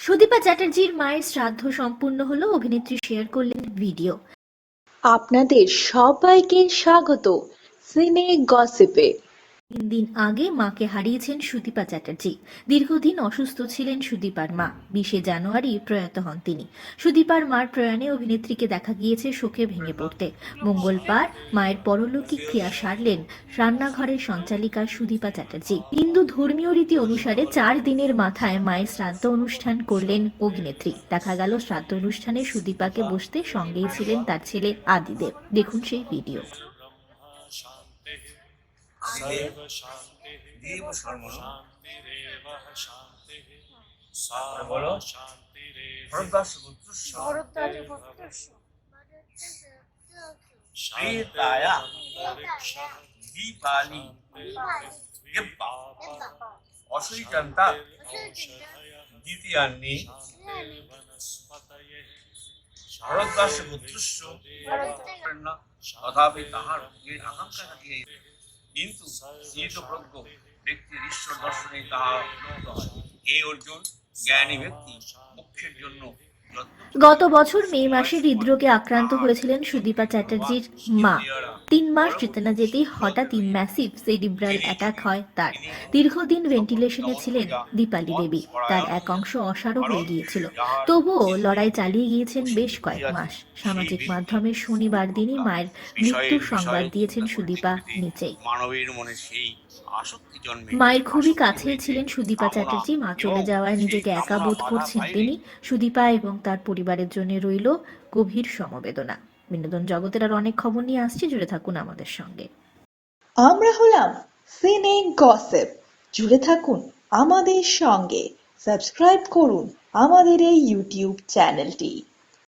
সুদীপা চ্যাটার্জির মায়ের শ্রাদ্ধ সম্পূর্ণ হলো অভিনেত্রী শেয়ার করলেন ভিডিও। আপনাদের সবাইকে স্বাগত। সিনে গসিপে। তিন দিন আগে মাকে হারিয়েছেন সুদীপা চ্যাটার্জি। দীর্ঘদিন অসুস্থ ছিলেন সুদীপার মা। বিশে জানুয়ারি প্রয়াত হন তিনি। সুদীপার মার প্রয়াণে অভিনেত্রীকে দেখা গিয়েছে শোকে ভেঙে পড়তে। মঙ্গলবার মায়ের পরলৌকিক ক্রিয়া সারলেন রান্নাঘরের সঞ্চালিকা সুদীপা চ্যাটার্জি। হিন্দু ধর্মীয় রীতি অনুসারে চার দিনের মাথায় মায়ের শ্রাদ্ধ অনুষ্ঠান করলেন অভিনেত্রী। দেখা গেল শ্রাদ্ধ অনুষ্ঠানে সুদীপাকে বসতে সঙ্গেই ছিলেন তার ছেলে আদিদেব। দেখুন সেই ভিডিও। বলো। ভরদ্বাস পুত্রস্য ভরদ্বাজ পুত্রস্য প্রেতায়া দীপালি গেব্বা অসৈকান্তা দ্বিতীয়ান্নি। ভরদ্বাস পুত্রস্য না তথাপি তাহার ভোগের আকাঙ্ক্ষা থাকিয়ে কিন্তু স্থিত প্রজ্ঞ ব্যক্তির ঈশ্বর দর্শনে তাহা হয়। এই অর্জুন জ্ঞানী ব্যক্তি মুখ্যের জন্য গত বছর মে মাসে হৃদরোগে আক্রান্ত হয়েছিলেন সুদীপা চ্যাটার্জির মা। তিন মাস যেতে না যেতেই হঠাৎই ম্যাসিভ সেরিব্রাল অ্যাটাক হয় তার। দীর্ঘদিন ভেন্টিলেশনে ছিলেন দীপালি দেবী। তার এক অংশ অসাড় হয়ে গিয়েছিল। তবুও লড়াই চালিয়ে গিয়েছেন বেশ কয়েক মাস। সামাজিক মাধ্যমে শনিবার দিনই মায়ের মৃত্যুর সংবাদ দিয়েছেন সুদীপা নিচেই মায়ের খুবই কাছে ছিলেন সুদীপা চ্যাটার্জি। মা চলে যাওয়ায় নিজেকে একা বোধ করছেন তিনি। সুদীপা এবং তার পরিবারের জন্য রইল গভীর সমবেদনা। বিনোদন জগতের আর অনেক খবর নিয়ে আসছি, জুড়ে থাকুন আমাদের সঙ্গে। আমরা হলাম সিনে গসেপ। জুড়ে থাকুন আমাদের সঙ্গে। সাবস্ক্রাইব করুন আমাদের এই ইউটিউব চ্যানেলটি।